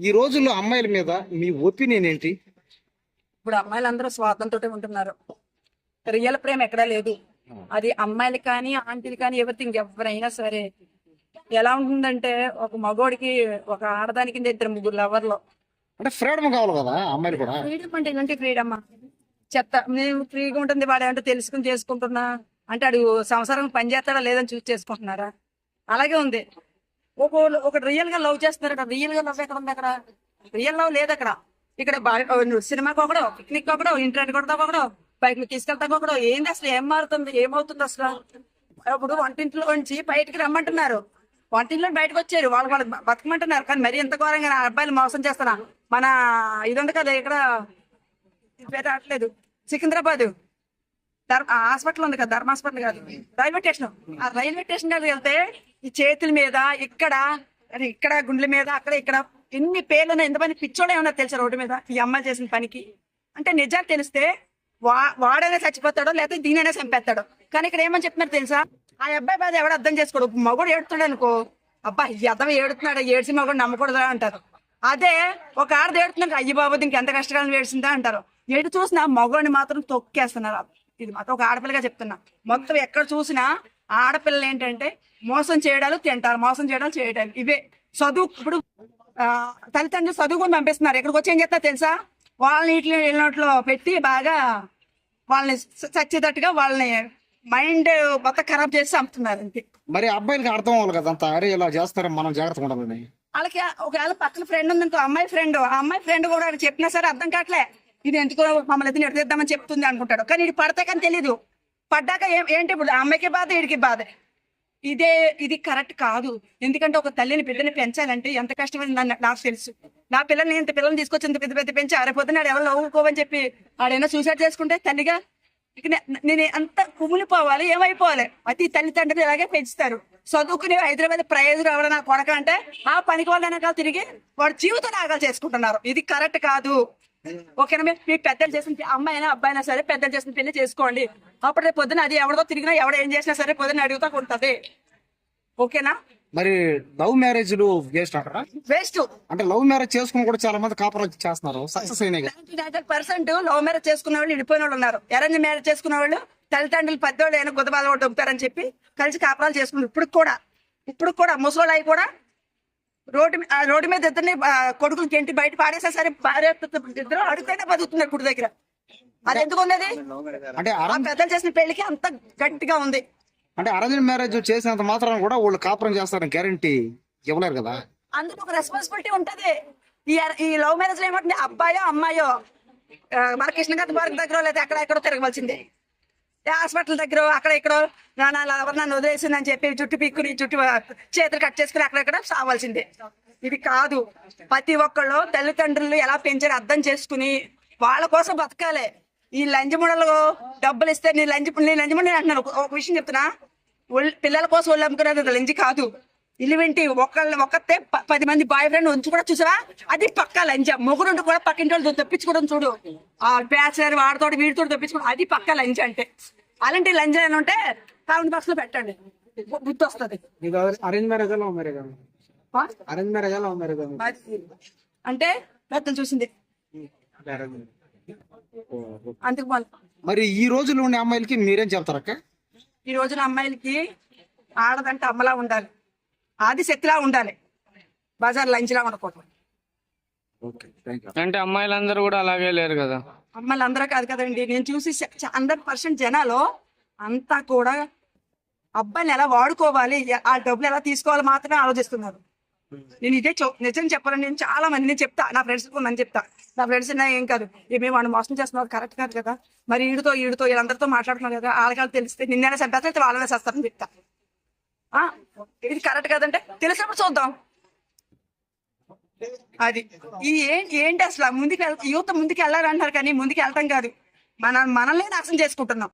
ఈ రోజుల్లో అమ్మాయిల మీద మీ ఒపీనియన్ ఏంటి? ఇప్పుడు అమ్మాయిలందరూ స్వాతంత్రంతో ఉంటున్నారు. రియల్ ప్రేమ ఎక్కడా లేదు. అది అమ్మాయిలు కానీ ఆంటీలు కానీ ఎవరిథింగ్ ఎవరైనా సరే. ఎలా ఉంటుందంటే ఒక మగోడికి ఒక ఆడదానికి ఇద్దరు ముగ్గురు లవర్లు. అంటే ఫ్రీడమ్ కావాలి కదా అమ్మాయిలు కూడా. ఫ్రీడమ్ అంటే ఏంటంటే ఫ్రీడమ్ చెత్త నేను ఫ్రీగా ఉంటుంది వాడు ఏమంటే తెలుసుకుని చేసుకుంటున్నా. అంటే అడు సంసారం పని చేస్తాడా లేదని చూసి చేసుకుంటున్నారా? అలాగే ఉంది. ఒక ఒక రియల్గా లవ్ చేస్తున్నారు అక్కడ రియల్గా లవ్ ఎక్కడ ఉంది అక్కడ? రియల్ లవ్ లేదు అక్కడ. ఇక్కడ సినిమాకి ఒకడు పిక్నిక్ ఒకడు ఇంటర్నెట్ కొడతా ఒకడు బైక్ తీసుకెళ్తా ఒకడు. ఏంది అసలు? ఏం మారుతుంది? ఏమవుతుంది అసలు? ఇప్పుడు వంటింట్లో నుంచి బయటికి రమ్మంటున్నారు. వంటింట్లో బయటకు వచ్చారు. వాళ్ళు వాళ్ళు బతకమంటున్నారు. కానీ మరి ఎంత ఘోరంగా నా అబ్బాయిలు మోసం చేస్తున్నా. మన ఇది ఉంది కదా ఇక్కడ? ఇది పేరు రావట్లేదు. సికింద్రాబాద్. ధర్మ హాస్పిటల్ ఉంది కదా ధర్మ హాస్పిటల్ కాదు. Railway station. ఆ రైల్వే స్టేషన్ కాదు వెళ్తే ఈ చేతుల మీద ఇక్కడ ఇక్కడ గుండెల మీద అక్కడ ఇక్కడ ఎన్ని పేర్లు ఉన్నాయి ఎంతమంది పిచ్చోడే ఏమన్నా తెలుసా రోడ్డు మీద ఈ అమ్మాయి చేసిన పనికి? అంటే నిజాలు తెలిస్తే వా వాడైనా చచ్చిపోతాడో లేకపోతే దీనైనా చంపేస్తాడు. కానీ ఇక్కడ ఏమని చెప్తున్నారు తెలుసా? ఆ అబ్బాయి బాధ ఎవడు అర్థం చేసుకోడు. మగోడు ఏడుతున్నాడు అనుకో అబ్బా ఎదవ ఏడుతున్నాడు ఏడ్చి మగోడు నమ్మకూడదా అంటారు. అదే ఒక ఆడది ఏడుతున్నాడు అయ్యి బాబు ఎంత కష్టకాలం వేడిసిందా అంటారు. ఎటు చూసినా మగవాడిని మాత్రం తొక్కేస్తున్నారు ఇది ఒక ఆడపిల్లగా చెప్తున్నా. మొత్తం ఎక్కడ చూసినా ఆడపిల్లలు ఏంటంటే మోసం చేయడాలు తింటారు మోసం చేయడాలు చేయడాలు ఇవే చదువు ఇప్పుడు తల్లిదండ్రులు చదువుకొని పంపిస్తున్నారు. ఎక్కడికి వచ్చి ఏం చేస్తారు తెలుసా? వాళ్ళని ఇట్లా వెళ్ళినట్లో పెట్టి బాగా వాళ్ళని చచ్చేటట్టుగా వాళ్ళని మైండ్ మొత్తం ఖరాబ్ చేసి చంపుతున్నారు అంతే. మరి అబ్బాయిలకి అర్థం అవ్వాలి కదా అంత. అరే ఇలా చేస్తారు మనం జాగ్రత్తగా ఉండాలని. వాళ్ళకి ఒకవేళ పక్కన ఫ్రెండ్ ఉందనుకో అమ్మాయి ఫ్రెండ్ ఆ అమ్మాయి ఫ్రెండ్ కూడా చెప్పినా సరే అర్థం కావట్లే. ఇది ఎందుకో మమ్మల్ని అయితే ఎడతీద్దామని చెప్తుంది అనుకుంటాడు. కానీ ఇది పడితే కానీ తెలీదు. పడ్డాక ఏం ఏంటి ఇప్పుడు ఆ అమ్మాయికి బాధ వీడికి బాధ? ఇదే ఇది కరెక్ట్ కాదు. ఎందుకంటే ఒక తల్లిని పిల్లని పెంచాలంటే ఎంత కష్టమైంది నాకు తెలుసు. నా పిల్లల్ని ఇంత పిల్లల్ని తీసుకొచ్చి ఇంత పెద్ద పెద్ద పెంచి ఆరిపోతే నాడు ఎవరు నవ్వుకోవని చెప్పి ఆడైనా సూసైడ్ చేసుకుంటే తల్లిగా ఇక నేను అంత కుమిలిపోవాలి ఏమైపోవాలి? ప్రతి తల్లిదండ్రులు ఇలాగే పెంచుతారు. చదువుకుని హైదరాబాద్ ప్రైజ్ రావడం నా కొడక అంటే ఆ పనికి వాళ్ళ తిరిగి వాడు జీవితం నాగాలు చేసుకుంటున్నారు. ఇది కరెక్ట్ కాదు. ఓకేనా? మీ- మీ పెద్దలు చేసిన పి- అమ్మాయినా అబ్బాయినా సరే పెద్దలు చేసిన పెళ్ళి చేసుకోండి. అప్పుడు రేపు పొద్దున అది ఎవరితో తిరిగినా ఎవడ ఏం చేసినా సరే పొద్దున అడుగుతా ఉంటది. ఓకేనా? మరి లవ్ మ్యారేజ్లు వేస్ట్ అంటారా? వేస్ట్. అంటే లవ్ మ్యారేజ్ చేసుకుని కూడా చాలా మంది కాపురాలు చేస్తున్నారు. సక్సెస్ అయినాయి పర్సెంట్ లవ్ మ్యారేజ్ చేసుకున్న వాళ్ళు విడిపోయిన వాళ్ళు ఉన్నారు. అరేంజ్ మ్యారేజ్ చేసుకున్న వాళ్ళు తల్లిదండ్రులు పెద్దోళ్ళు అయినా గుద్దబాధ ఒకటి పంపారని చెప్పి కలిసి కాపురాలు చేసుకున్నారు. ఇప్పుడు కూడా. ఇప్పుడు కూడా ముసలోళ్ళు అయి కూడా రోడ్డు ఆ రోడ్డు మీద ఇద్దరిని ఆ, కొడుకులకి ఇంటి బయట పాడేసా సరే భార్య ఇద్దరు. అడుగుతూనే బతుకుతున్నారు గుడి దగ్గర. అది ఎందుకు ఉన్నది? అంటే పెద్దలు చేసిన పెళ్ళికి అంత గట్టిగా ఉంది. అంటే అరేంజ్ మ్యారేజ్ చేసినంత మాత్రం కూడా వాళ్ళు కాపురం చేస్తారని గ్యారంటీ ఇవ్వలేరు కదా? అందుకు ఒక రెస్పాన్సిబిలిటీ ఉంటది. ఈ ఈ లవ్ మ్యారేజ్లో ఏమంటుంది? అబ్బాయో అమ్మాయో మన కృష్ణగంధ పార్క్ దగ్గర లేదా ఎక్కడ ఎక్కడో తిరగవలసిందే. హాస్పిటల్ దగ్గర అక్కడ ఇక్కడ నాన్న ఎవరు నన్ను వదిలేసిందని చెప్పి జుట్టు పీక్కుని జుట్టు చేతులు కట్ చేసుకుని అక్కడెక్కడ సావాల్సిందే. ఇది కాదు. ప్రతి ఒక్కళ్ళు తల్లిదండ్రులు ఎలా పెంచారు అర్థం చేసుకుని వాళ్ళ కోసం బతకాలి. ఈ లంజముడలు డబ్బులు ఇస్తే నీ లంజ నీ లంజముడి అంటున్నాను. ఒక- విషయం చెప్తున్నా. పిల్లల కోసం వాళ్ళు అమ్ముకునేది లంజి కాదు. ఇల్లు వింటి ఒకళ్ళని ఒక్కతే ప- పది మంది బాయ్ ఫ్రెండ్ ఉంచి కూడా చూసావా? అది పక్క లంజ మొగుడు కూడా పక్కింటి వాళ్ళు తప్పించుకోవడం చూడు. ఆ బ్యాచులర్ వాడితో వీడితో తప్పించుకోవడం అది పక్క లంజ అంటే. అలాంటి లంజ అని ఉంటే కామెంట్ బాక్స్లో పెట్టండి. బుద్ధి వస్తుంది arrange marriage love marriage arrange marriage love marriage అంటే పెద్దలు చూసింది. అందుకు మరి ఈ రోజుల్లో ఉండే అమ్మాయిలకి మీరేం చెప్తారక్క? ఈ రోజున అమ్మాయిలకి ఆడదంటే అమ్మలా ఉండాలి. ఆది శక్తిలా ఉండాలి. బజార్ లంచ్లా ఉండకూడదు అంటే అమ్మాయిలందరూ కూడా అలాగే లేరు కదా? అమ్మాయిలు అందరూ కాదు కదండి నేను చూసి హండ్రెడ్ పర్సెంట్ జనాలు అంతా కూడా అబ్బాయిని ఎలా వాడుకోవాలి ఆ డబ్బులు ఎలా తీసుకోవాలి మాత్రమే ఆలోచిస్తున్నారు. నేను ఇదే నిజం చెప్పాలని నేను చాలా మంది నేను చెప్తా నా ఫ్రెండ్స్ మంది చెప్తా. నా ఫ్రెండ్స్ ఏం కాదు ఏమి వాడిని మోసం చేస్తున్నారు కరెక్ట్ కాదు కదా. మరి ఈడితో ఈడితో వీళ్ళందరితో మాట్లాడుతున్నారు కదా వాళ్ళకి తెలిస్తే నిన్నైనా చంపేస్తే వాళ్ళనే చేస్తారని చెప్తా. ఇది కరెక్ట్ కదంటే తెలిసినప్పుడు చూద్దాం. అది. ఈ ఏంటి ఏంటి అసలు? ముందుకు యువత ముందుకు వెళ్ళాలంటారు కానీ ముందుకు వెళ్తాం కాదు. మన మనల్ని నాశనం చేసుకుంటున్నాం.